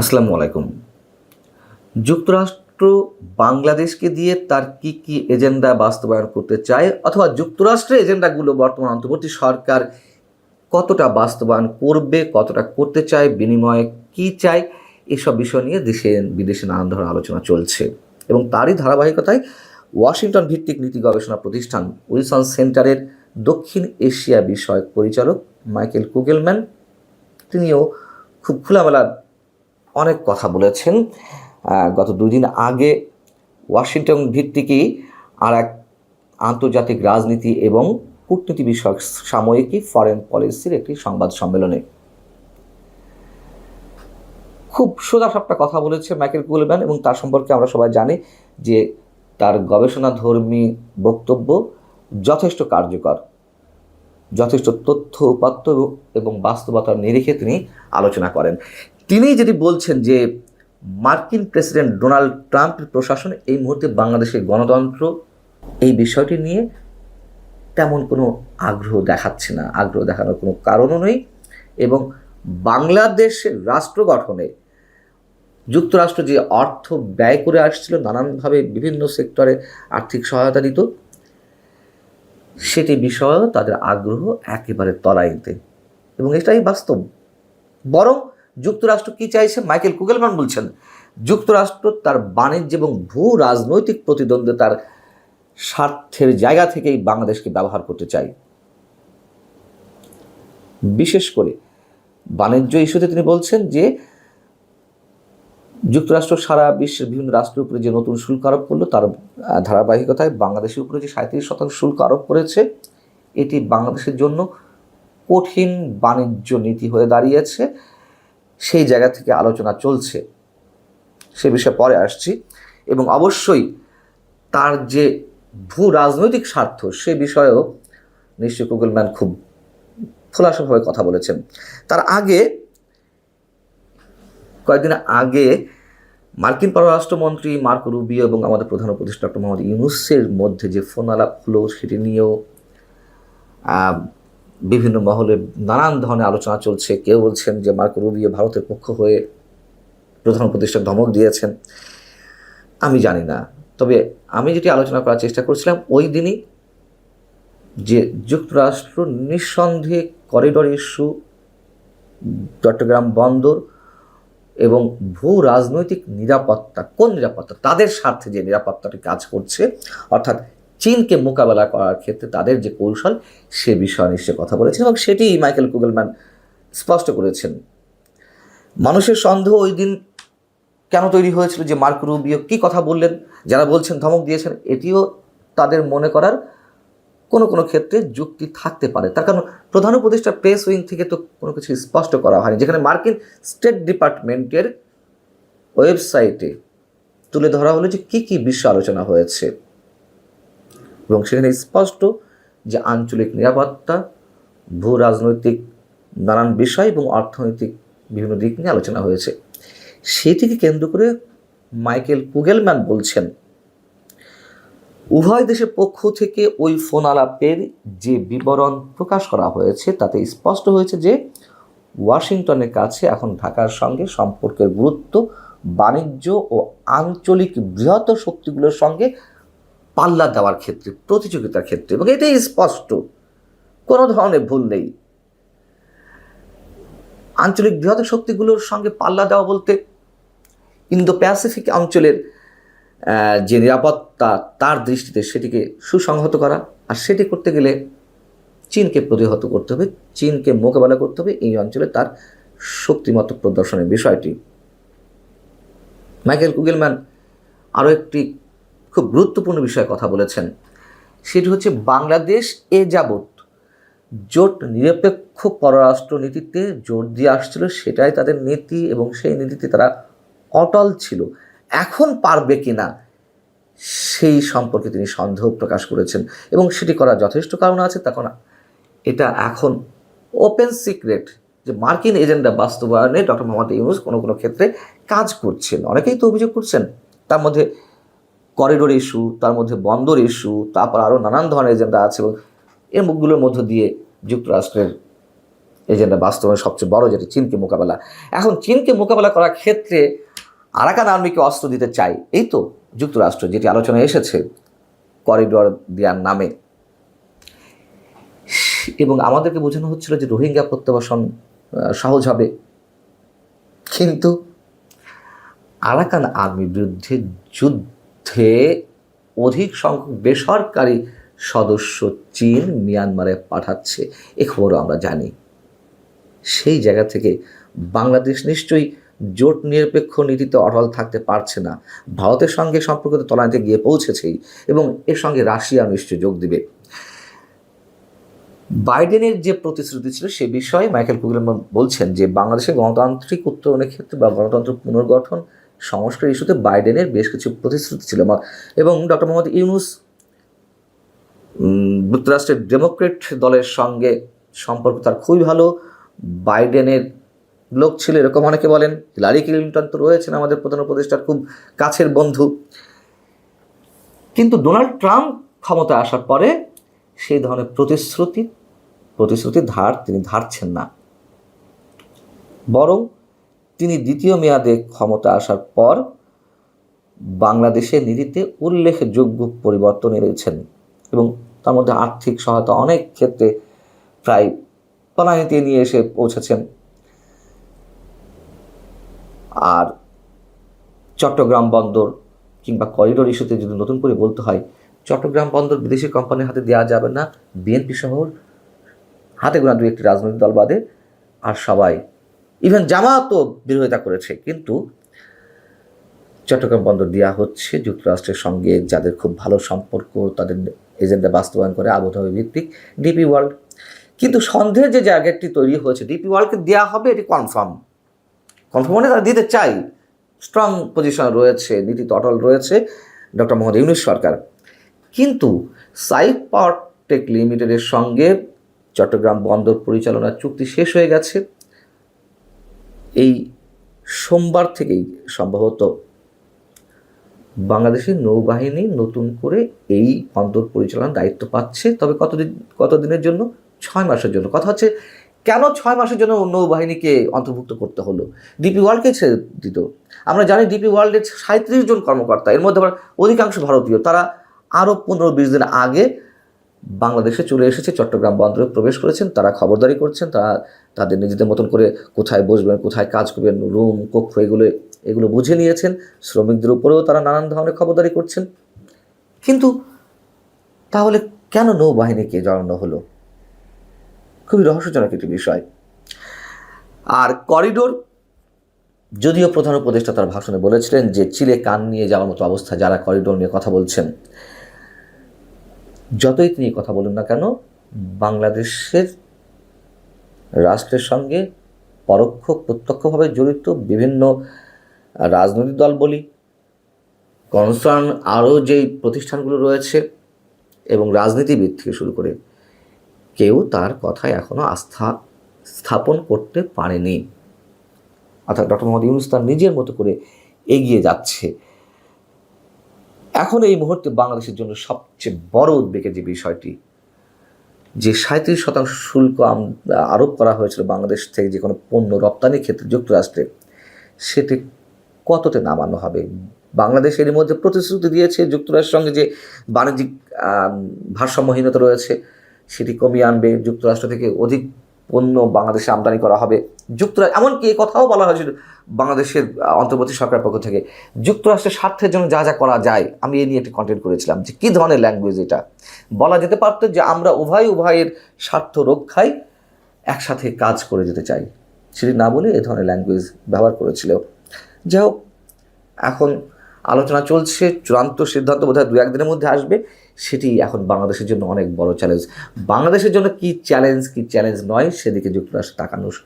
আসসালামু আলাইকুম। যুক্তরাষ্ট্র বাংলাদেশকে দিয়ে তার কি কি এজেন্ডা বাস্তবায়ন করতে চায় অথবা যুক্তরাষ্ট্রের এজেন্ডাগুলো বর্তমান অন্তর্বর্তী সরকার কতটা বাস্তবায়ন করবে, কতটা করতে চায়, বিনিময়ে কি চায়, এসব বিষয় নিয়ে দেশে, বিদেশে নানান ধরনের আলোচনা চলছে এবং তারই ধারাবাহিকতায় ওয়াশিংটন ভিত্তিক নীতি গবেষণা প্রতিষ্ঠান উইলসন সেন্টারের দক্ষিণ এশিয়া বিষয়ক পরিচালক মাইকেল কুগেলম্যান, তিনিও খুব খোলামেলা অনেক কথা বলেছেন। গত দুদিন আগে ওয়াশিংটন ভিত্তিকই আর এক আন্তর্জাতিক রাজনীতি এবং কূটনীতি বিষয়ক সাময়িকী ফরেন পলিসির একটি সংবাদ সম্মেলনে। খুব সোজাসাপটা কথা বলেছে মাইকেল কুলম্যান এবং তার সম্পর্কে আমরা সবাই জানি যে তার গবেষণাধর্মী বক্তব্য যথেষ্ট কার্যকর, যথেষ্ট তথ্য উপাত্ত এবং- এবং বাস্তবতার নিরিখে তিনি আলোচনা করেন। তিনি যেটি বলছেন যে মার্কিন প্রেসিডেন্ট ডোনাল্ড ট্রাম্পের প্রশাসন এই মুহূর্তে বাংলাদেশের গণতন্ত্র, এই বিষয়টি নিয়ে তেমন কোনো আগ্রহ দেখাচ্ছে না, আগ্রহ দেখানোর কোনো কারণও নেই এবং বাংলাদেশের রাষ্ট্র গঠনে যুক্তরাষ্ট্র যে অর্থ ব্যয় করে আসছিল, নানানভাবে বিভিন্ন সেক্টরে আর্থিক সহায়তা দিত, সেটি বিষয়েও তাদের আগ্রহ একেবারে তলাইতে এবং এটাই বাস্তব। বরং যুক্তরাষ্ট্র কি চাইছে? মাইকেল কুগেলম্যান বলছেন, যুক্তরাষ্ট্র তার বাণিজ্য এবং ভূ রাজনৈতিক প্রতিদ্বন্দ্বিতার স্বার্থের জায়গা থেকেই বাংলাদেশকে ব্যবহার করতে চাই বিশেষ করে বাণিজ্য ইস্যুতে তিনি বলছেন যে, যুক্তরাষ্ট্র সারা বিশ্বের বিভিন্ন রাষ্ট্রের উপরে যে নতুন শুল্ক আরোপ করল, তার ধারাবাহিকতায় বাংলাদেশের উপরে যে সাঁত্রিশ শতাংশ শুল্ক আরোপ করেছে, এটি বাংলাদেশের জন্য কঠিন বাণিজ্য নীতি হয়ে দাঁড়িয়েছে। সেই জায়গা থেকে আলোচনা চলছে। সে বিষয়ে পরে আসছি এবং অবশ্যই তার যে ভূ রাজনৈতিক স্বার্থ সে বিষয়েও নিশ্চয় গুগলম্যান খুব খোলাসাভাবে কথা বলেছেন। তার আগে, কয়েকদিন আগে মার্কিন পররাষ্ট্রমন্ত্রী মার্কো রুবিও এবং আমাদের প্রধান উপদেষ্টা ডক্টর মোহাম্মদ ইউনুসের মধ্যে যে ফোন আলাপ হলো সেটি নিয়েও বিভিন্ন মহলে নানান ধরনের আলোচনা চলছে। কেউ বলছেন যে মার্কো রুবিও ভারতের পক্ষ হয়ে প্রধান উপদেষ্টা ধমক দিয়েছেন। আমি জানি না। তবে আমি যেটি আলোচনা করার চেষ্টা করছিলাম, ওই দিনই যে যুক্তরাষ্ট্র নিঃসন্দেহে করিডর ইস্যু, চট্টগ্রাম বন্দর এবং ভূ রাজনৈতিক নিরাপত্তা, কোন নিরাপত্তা? তাদের স্বার্থে যে নিরাপত্তাটি কাজ করছে, অর্থাৎ চীনকে মোকাবেলা করার ক্ষেত্রে তাদের যে কৌশল, সে বিষয়ে নিশ্চয় কথা বলেছেন এবং সেটি মাইকেল কুগলম্যান স্পষ্ট করেছেন। মানুষের সন্দেহ ওই দিন কেন তৈরি হয়েছিল যে মার্ক রুবিও কী কথা বললেন, যারা বলছেন ধমক দিয়েছেন, এটিও তাদের মনে করার কোনো কোনো ক্ষেত্রে যুক্তি থাকতে পারে। তার কারণ প্রধান উপদেষ্টা প্রেস উইং থেকে তো কোনো কিছু স্পষ্ট করা হয়নি। যেখানে মার্কিন স্টেট ডিপার্টমেন্টের ওয়েবসাইটে তুলে ধরা হলো যে কী কী বিষয় আলোচনা হয়েছে। এবং সেখানে স্পষ্ট যে আঞ্চলিক নিরাপত্তা, ভূ রাজনৈতিক নানান বিষয় এবং অর্থনৈতিক বিভিন্ন দিক নিয়ে আলোচনা হয়েছে। সেটিকে কেন্দ্র করে মাইকেল পুগেলম্যান বলছেন, উভয় দেশের পক্ষ থেকে ওই ফোন আলাপের যে বিবরণ প্রকাশ করা হয়েছে, তাতে স্পষ্ট হয়েছে যে ওয়াশিংটনের কাছে এখন ঢাকার সঙ্গে সম্পর্কের গুরুত্ব, বাণিজ্য ও আঞ্চলিক বৃহত্তর শক্তিগুলোর সঙ্গে পাল্লা দেওয়ার ক্ষেত্রে, প্রতিযোগিতার ক্ষেত্রে, এবং এটাই স্পষ্ট। কোনো ধরনের ভুল নেই। আঞ্চলিক বৃহৎ শক্তিগুলোর সঙ্গে পাল্লা দেওয়া বলতে ইন্দো প্যাসিফিক অঞ্চলের যে নিরাপত্তা তার দৃষ্টিতে সেটিকে সুসংহত করা, আর সেটি করতে গেলে চীনকে প্রতিহত করতে হবে, চীনকে মোকাবেলা করতে হবে। এই অঞ্চলে তার শক্তিমত্ত প্রদর্শনের বিষয়টি। মাইকেল কুগেলম্যান আরও একটি খুব গুরুত্বপূর্ণ বিষয়ে কথা বলেছেন। সেটি হচ্ছে বাংলাদেশ এ যাবৎ জোট নিরপেক্ষ পররাষ্ট্র নীতিতে জোর দিয়ে আসছিল, সেটাই তাদের নীতি এবং সেই নীতিতে তারা অটল ছিল। এখন পারবে কি না সেই সম্পর্কে তিনি সন্দেহ প্রকাশ করেছেন এবং সেটি করার যথেষ্ট কারণ আছে তখন এটা এখন ওপেন সিক্রেট যে মার্কিন এজেন্ডা বাস্তবায়নে ডক্টর মোহাম্মদ ইউনুস কোনো কোনো ক্ষেত্রে কাজ করছেন। অনেকেই তো অভিযোগ করছেন, তার মধ্যে করিডোর ইস্যু তার মধ্যে বন্দর ইস্যু তারপর আরও নানান ধরনের এজেন্ডা আছে এবং এর মুখগুলোর মধ্য দিয়ে যুক্তরাষ্ট্রের এজেন্ডা বাস্তবায়ন সবচেয়ে বড় যেটি চীনকে মোকাবেলা। এখন চীনকে মোকাবেলা করার ক্ষেত্রে আরাকান আর্মিকে অস্ত্র দিতে চাই, এই তো যুক্তরাষ্ট্র যেটি আলোচনায় এসেছে করিডোর দেওয়ার নামে। এবং আমাদেরকে বোঝানো হচ্ছিল যে রোহিঙ্গা প্রত্যাবাসন সহজ হবে। কিন্তু আরাকান আর্মির বিরুদ্ধে যুদ্ধে অধিক সংখ্যক বেসরকারি সদস্য চীন, মিয়ানমারে পাঠাচ্ছে। এ খবরও আমরা জানি। সেই জায়গা থেকে বাংলাদেশ নিশ্চয়ই জোট নিরপেক্ষ নীতিতে অটল থাকতে পারছে না। ভারতের সঙ্গে সম্পর্কিত তলানিতে গিয়ে পৌঁছেছেই এবং এর সঙ্গে রাশিয়া নিশ্চয়ই যোগ দিবে। বাইডেনের যে প্রতিশ্রুতি ছিল সে বিষয়ে মাইকেল কুগলেমান বলছেন যে, বাংলাদেশের গণতান্ত্রিক উত্তরণের ক্ষেত্রে বা গণতন্ত্র পুনর্গঠন সংস্কার ইস্যুতে বাইডেনের বেশ কিছু প্রতিশ্রুতি ছিল। এবং ডক্টর মোহাম্মদ ইউনুস যুক্তরাষ্ট্রের ডেমোক্রেট দলের সঙ্গে সম্পর্ক তার খুবই ভালো। বাইডেনের লোক ছিল এরকম অনেকে বলেন। হিলারি ক্লিন্টন তো রয়েছেন আমাদের প্রধান উপদেষ্টার খুব কাছের বন্ধু। কিন্তু ডোনাল্ড ট্রাম্প ক্ষমতায় আসার পরে সেই ধরনের প্রতিশ্রুতি প্রতিশ্রুতি ধার তিনি ধারছেন না। বরং তিনি দ্বিতীয় মেয়াদে ক্ষমতা আসার পর বাংলাদেশের নীতিতে উল্লেখযোগ্য পরিবর্তন এনেছেন এবং তার মধ্যে আর্থিক সহায়তা অনেক ক্ষেত্রে প্রায় তলানিতে নিয়ে এসে পৌঁছেছেন। আর চট্টগ্রাম বন্দর কিংবা করিডোর ইস্যুতে যদি নতুন করে বলতে হয়, চট্টগ্রাম বন্দর বিদেশি কোম্পানির হাতে দেওয়া যাবে না। বিএনপি সহ হাতে গোনা দু একটি রাজনৈতিক দল বাদে, আর সবাই ইভেন জামাতও বিরোধিতা করেছে, কিন্তু চট্টগ্রাম বন্দর দেওয়া হচ্ছে যুক্তরাষ্ট্রের সঙ্গে যাদের খুব ভালো সম্পর্ক, তাদের এজেন্ডা বাস্তবায়ন করে আবুধাবি ভিত্তিক ডিপি ওয়ার্ল্ড। কিন্তু সন্দেহের যে জায়গাটি তৈরি হয়েছে, ডিপি ওয়ার্ল্ডকে দেওয়া হবে, এটি কনফার্ম কনফার্ম মানে তারা দিতে চাই স্ট্রং পজিশন রয়েছে নীতিতে অটল রয়েছে ডক্টর মোহাম্মদ ইউনুস সরকার। কিন্তু সাইড পাওয়ার টেক লিমিটেডের সঙ্গে চট্টগ্রাম বন্দর পরিচালনার চুক্তি শেষ হয়ে গেছে। এই সোমবার থেকেই সম্ভবত বাংলাদেশের নৌবাহিনী নতুন করে এই বন্দর পরিচালনার দায়িত্ব পাচ্ছে। তবে কতদিন, কতদিনের জন্য? ছয় মাসের জন্য। কথা হচ্ছে, কেন ছয় মাসের জন্য নৌবাহিনীকে অন্তর্ভুক্ত করতে হলো? ডিপি ওয়ার্ল্ডকে ছেড়ে দিত। আমরা জানি ডিপি ওয়ার্ল্ডের সাঁত্রিশ জন কর্মকর্তা, এর মধ্যে আবার অধিকাংশ ভারতীয়। তারা আরও পনেরো বিশ দিন আগে বাংলাদেশে চলে এসেছে, চট্টগ্রাম বন্দরে প্রবেশ করেছেন, তারা খবরদারি করছেন, তারা তাদের নিজেদের মতন করে কোথায় বসবেন, কোথায় কাজ করবেন রুম কক্ষ, এগুলো এগুলো বুঝে নিয়েছেন। শ্রমিকদের উপরেও তারা নানান ধরনের খবরদারি করছেন। কিন্তু তাহলে কেন নৌবাহিনীকে জড়ানো হলো? খুবই রহস্যজনক একটি বিষয়। আর করিডোর, যদিও প্রধান উপদেষ্টা তার ভাষণে বলেছিলেন যে চিলে কান নিয়ে যাওয়ার মতো অবস্থা যারা করিডোর নিয়ে কথা বলছেন, যতই তিনি কথা বলুন না কেন, বাংলাদেশের রাষ্ট্রের সঙ্গে পরোক্ষ প্রত্যক্ষভাবে জড়িত বিভিন্ন রাজনৈতিক দল বলি কনসার্ন আরও যেই প্রতিষ্ঠানগুলো রয়েছে এবং রাজনীতিবিদ থেকে শুরু করে, কেউ তার কথায় এখনও আস্থা স্থাপন করতে পারেনি। অর্থাৎ ডক্টর মোহাম্মদ ইউনুস তার নিজের মতো করে এগিয়ে যাচ্ছে। এখন এই মুহূর্তে বাংলাদেশের জন্য সবচেয়ে বড় উদ্বেগের যে বিষয়টি যে সাঁত্রিশ শতাংশ শুল্ক আরোপ করা হয়েছিল বাংলাদেশ থেকে যে কোনো পণ্য রপ্তানির ক্ষেত্রে যুক্তরাষ্ট্রে, সেটি কততে নামানো হবে? বাংলাদেশ এর মধ্যে প্রতিশ্রুতি দিয়েছে যুক্তরাষ্ট্রের সঙ্গে যে বাণিজ্যিক ভারসাম্যহীনতা রয়েছে, সেটি কমিয়ে আনবে যুক্তরাষ্ট্র থেকে অধিক পণ্য বাংলাদেশে আমদানি করা হবে। যুক্তরাষ্ট্র, এমনকি এই কথাও বলা হয়েছিল বাংলাদেশের অন্তর্বর্তী সরকারের পক্ষ থেকে, যুক্তরাষ্ট্রের স্বার্থের জন্য যা যা করা যায়, আমি এই নিয়ে একটি কন্টেন্ট করেছিলাম যে কী ধরনের ল্যাঙ্গুয়েজ এটা। বলা যেতে পারতো যে আমরা উভয় উভয়ের স্বার্থ রক্ষায় একসাথে কাজ করে যেতে চাই। সেটি না বলে এ ধরনের ল্যাঙ্গুয়েজ ব্যবহার করেছিল। যাই হোক, এখন আলোচনা চলছে, চূড়ান্ত সিদ্ধান্ত বোধহয় দু একদিনের মধ্যে আসবে। সেটি এখন বাংলাদেশের জন্য অনেক বড় চ্যালেঞ্জ বাংলাদেশের জন্য কি চ্যালেঞ্জ কি চ্যালেঞ্জ নয়, সেদিকে যুক্তরাষ্ট্র তাকানোর